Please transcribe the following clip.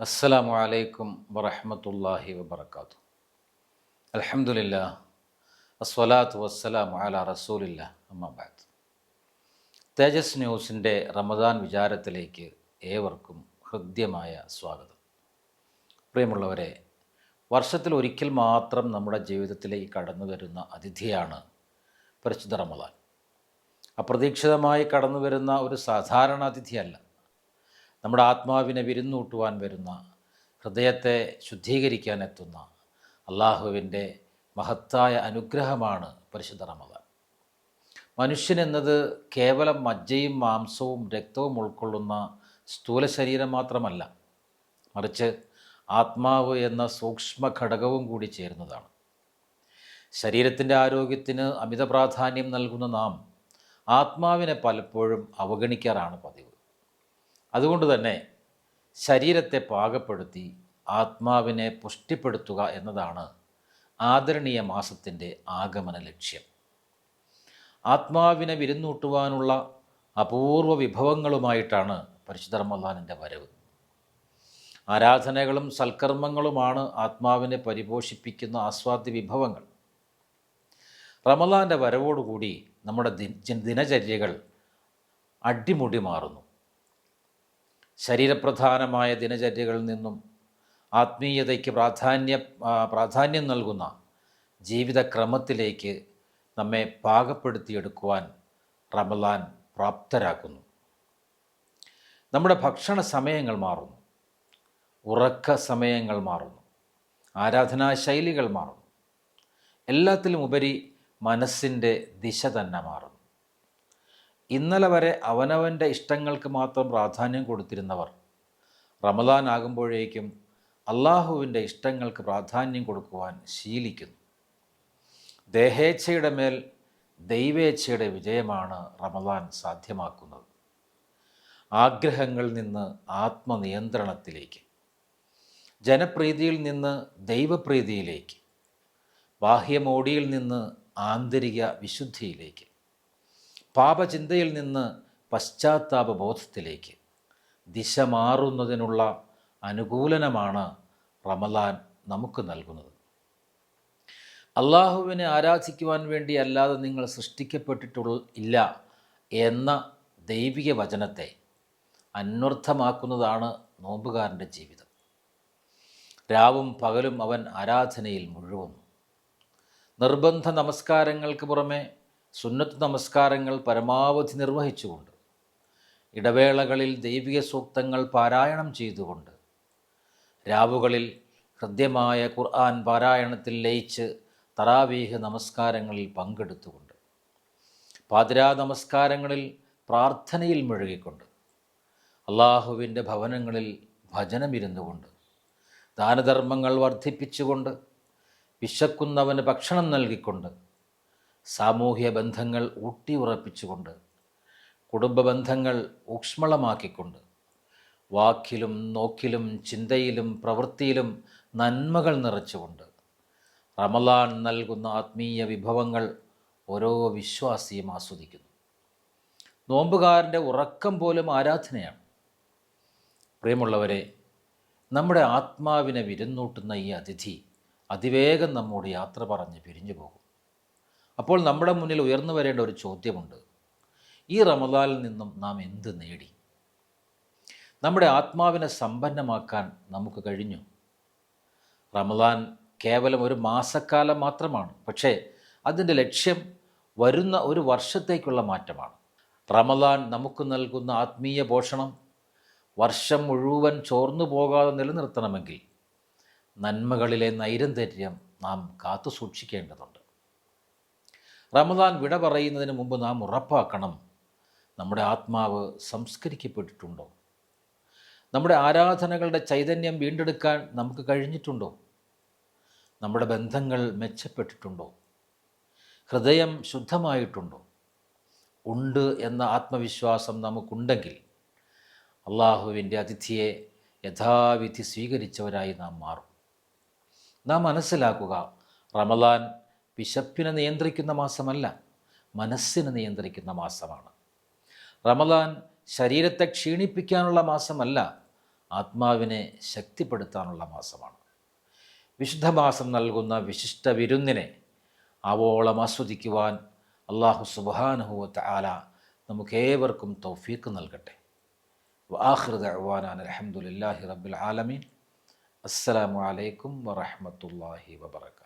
അസ്സലാമു അലൈക്കും വറഹമത്തല്ലാഹി വബർക്കാത്തു അലഹമില്ല അസ്വലാത്തു വസ്സലാം അല റസൂലില്ല അമ്മബാദ് തേജസ് ന്യൂസിന്റെ റമദാൻ വിചാരത്തിലേക്ക് ഏവർക്കും ഹൃദ്യമായ സ്വാഗതം. പ്രിയമുള്ളവരെ വർഷത്തിൽ ഒരിക്കൽ മാത്രം നമ്മുടെ ജീവിതത്തിലേക്ക് കടന്നു വരുന്ന അതിഥിയാണ് പരിശുദ്ധ റമദാൻ. അപ്രതീക്ഷിതമായി കടന്നു വരുന്ന ഒരു സാധാരണ അതിഥിയല്ല. നമ്മുടെ ആത്മാവിനെ വിരുന്നൂട്ടുവാൻ വരുന്ന ഹൃദയത്തെ ശുദ്ധീകരിക്കാൻ എത്തുന്ന അള്ളാഹുവിന്റെ മഹത്തായ അനുഗ്രഹമാണ് പരിശുദ്ധ റമദാൻ. മനുഷ്യൻ എന്നത് കേവലം മജ്ജയും മാംസവും രക്തവും ഉൾക്കൊള്ളുന്ന സ്ഥൂല ശരീരം മാത്രമല്ല മറിച്ച് ആത്മാവ് എന്ന സൂക്ഷ്മ ഘടകവും കൂടി ചേരുന്നതാണ്. ശരീരത്തിന്റെ ആരോഗ്യത്തിന് അമിത പ്രാധാന്യം നൽകുന്ന നാം ആത്മാവിനെ പലപ്പോഴും അവഗണിക്കാറാണ് പതിവ്. അതുകൊണ്ട് തന്നെ ശരീരത്തെ പാകപ്പെടുത്തി ആത്മാവിനെ പുഷ്ടിപ്പെടുത്തുക എന്നതാണ് ആദരണീയ മാസത്തിന്റെ ആഗമന ലക്ഷ്യം. ആത്മാവിനെ വിരുന്നൂട്ടുവാനുള്ള അപൂർവ വിഭവങ്ങളുമായിട്ടാണ് പരിശുദ്ധ റമദാനിന്റെ വരവ്. ആരാധനകളും സൽക്കർമ്മങ്ങളുമാണ് ആത്മാവിനെ പരിപോഷിപ്പിക്കുന്ന ആസ്വാദ്യ വിഭവങ്ങൾ. റമദാന്റെ വരവോടുകൂടി നമ്മുടെ ദിനചര്യകൾ അടിമുടി മാറുന്നു. ശരീരപ്രധാനമായ ദിനചര്യകളിൽ നിന്നും ആത്മീയതയ്ക്ക് പ്രാധാന്യ പ്രാധാന്യം നൽകുന്ന ജീവിതക്രമത്തിലേക്ക് നമ്മെ പാകപ്പെടുത്തിയെടുക്കുവാൻ റമലാൻ പ്രാപ്തരാക്കുന്നു. നമ്മുടെ ഭക്ഷണ സമയങ്ങൾ മാറുന്നു. ഉറക്ക സമയങ്ങൾ മാറുന്നു. ആരാധനാ ശൈലികൾ മാറുന്നു. എല്ലാത്തിലും ഉപരി മനസ്സിന്റെ ദിശ തന്നെ മാറുന്നു. ഇന്നലെ വരെ അവനവന്റെ ഇഷ്ടങ്ങൾക്ക് മാത്രം പ്രാധാന്യം കൊടുത്തിരുന്നവർ. റമദാൻ ആകുമ്പോഴേക്കും അള്ളാഹുവിന്റെ ഇഷ്ടങ്ങൾക്ക് പ്രാധാന്യം കൊടുക്കുവാൻ ശീലിക്കുന്നു. ദേഹേച്ഛയുടെ മേൽ ദൈവേച്ഛയുടെ വിജയമാണ് റമദാൻ സാധ്യമാക്കുന്നത്. ആഗ്രഹങ്ങളിൽ നിന്ന് ആത്മനിയന്ത്രണത്തിലേക്ക് ജനപ്രീതിയിൽ നിന്ന് ദൈവപ്രീതിയിലേക്ക് ബാഹ്യമോടിയിൽ നിന്ന് ആന്തരിക വിശുദ്ധിയിലേക്ക് പാപചിന്തയിൽ നിന്ന് പശ്ചാത്താപ ബോധത്തിലേക്ക് ദിശ മാറുന്നതിനുള്ള അനുകൂലനമാണ് റമലാൻ നമുക്ക് നൽകുന്നത്. അള്ളാഹുവിനെ ആരാധിക്കുവാൻ വേണ്ടി അല്ലാതെ നിങ്ങൾ സൃഷ്ടിക്കപ്പെട്ടിട്ടുള്ള ഇല്ല എന്ന ദൈവിക വചനത്തെ അന്വർത്ഥമാക്കുന്നതാണ് നോമ്പുകാരന്റെ ജീവിതം. രാവും പകലും അവൻ ആരാധനയിൽ മുഴുവുന്നു നിർബന്ധ നമസ്കാരങ്ങൾക്ക് പുറമെ സുന്നത്ത് നമസ്കാരങ്ങൾ പരമാവധി നിർവഹിച്ചുകൊണ്ട് ഇടവേളകളിൽ ദൈവിക സൂക്തങ്ങൾ പാരായണം ചെയ്തുകൊണ്ട് രാവുകളിൽ ഹൃദ്യമായ ഖുർആൻ പാരായണത്തിൽ ലയിച്ച് തറാവീഹ് നമസ്കാരങ്ങളിൽ പങ്കെടുത്തുകൊണ്ട് പാതിരാ നമസ്കാരങ്ങളിൽ പ്രാർത്ഥനയിൽ മുഴുകിക്കൊണ്ട് അള്ളാഹുവിന്റെ ഭവനങ്ങളിൽ ഭജനമിരുന്നു കൊണ്ട് ദാനധർമ്മങ്ങൾ വർദ്ധിപ്പിച്ചുകൊണ്ട് വിശക്കുന്നവന് ഭക്ഷണം നൽകിക്കൊണ്ട് സാമൂഹ്യ ബന്ധങ്ങൾ ഊട്ടിയുറപ്പിച്ചുകൊണ്ട് കുടുംബ ബന്ധങ്ങൾ ഊക്ഷ്മളമാക്കിക്കൊണ്ട് വാക്കിലും നോക്കിലും ചിന്തയിലും പ്രവൃത്തിയിലും നന്മകൾ നിറച്ചുകൊണ്ട് റമലാൻ നൽകുന്ന ആത്മീയ വിഭവങ്ങൾ ഓരോ വിശ്വാസിയും ആസ്വദിക്കുന്നു. നോമ്പുകാരന്റെ ഉറക്കം പോലും ആരാധനയാണ്. പ്രിയമുള്ളവരെ നമ്മുടെ ആത്മാവിനെ വിരുന്നൂട്ടുന്ന ഈ അതിഥി അതിവേഗം നമ്മോട് യാത്ര പറഞ്ഞ് പിരിഞ്ഞു പോകും അപ്പോൾ നമ്മുടെ മുന്നിൽ ഉയർന്നു വരേണ്ട ഒരു ചോദ്യമുണ്ട്. ഈ റമദാനിൽ നിന്നും നാം എന്ത് നേടി? നമ്മുടെ ആത്മാവിനെ സമ്പന്നമാക്കാൻ നമുക്ക് കഴിഞ്ഞു. റമദാൻ കേവലം ഒരു മാസക്കാലം മാത്രമാണ്. പക്ഷേ അതിന്റെ ലക്ഷ്യം വരുന്ന ഒരു വർഷത്തേക്കുള്ള മാറ്റമാണ്. റമദാൻ നമുക്ക് നൽകുന്ന ആത്മീയ പോഷണം വർഷം മുഴുവൻ ചോർന്നു പോകാതെ നിലനിർത്തണമെങ്കിൽ നന്മകളിലെ നൈരന്തര്യം നാം കാത്തു സൂക്ഷിക്കേണ്ടതുണ്ട്. റമദാൻ വിട പറയുന്നതിന് മുമ്പ് നാം ഉറപ്പാക്കണം നമ്മുടെ ആത്മാവ് സംസ്കരിക്കപ്പെട്ടിട്ടുണ്ടോ? നമ്മുടെ ആരാധനകളുടെ ചൈതന്യം വീണ്ടെടുക്കാൻ നമുക്ക് കഴിഞ്ഞിട്ടുണ്ടോ? നമ്മുടെ ബന്ധങ്ങൾ മെച്ചപ്പെട്ടിട്ടുണ്ടോ? ഹൃദയം ശുദ്ധമായിട്ടുണ്ടോ? ഉണ്ട് എന്ന ആത്മവിശ്വാസം നമുക്കുണ്ടെങ്കിൽ അള്ളാഹുവിന്റെ അതിഥിയെ യഥാവിധി സ്വീകരിച്ചവരായി നാം മാറും. നാം മനസ്സിലാക്കുക റമദാൻ വിശപ്പിനെ നിയന്ത്രിക്കുന്ന മാസമല്ല മനസ്സിനെ നിയന്ത്രിക്കുന്ന മാസമാണ്. റമദാൻ ശരീരത്തെ ക്ഷീണിപ്പിക്കാനുള്ള മാസമല്ല ആത്മാവിനെ ശക്തിപ്പെടുത്താനുള്ള മാസമാണ്. വിശുദ്ധ മാസം നൽകുന്ന വിശിഷ്ട വിരുന്നിനെ ആവോളം ആസ്വദിക്കുവാൻ അള്ളാഹു സുബാനുഹുവത്ത് ആല നമുക്കേവർക്കും തൗഫീക്ക് നൽകട്ടെ. വാഹൃദ അവാനാൻ അലഹമുല്ലാഹി റബ്ബുൽ ആലമീൻ. അലൈക്കും വറഹമത്തല്ലാഹി വബർക്കാത്തു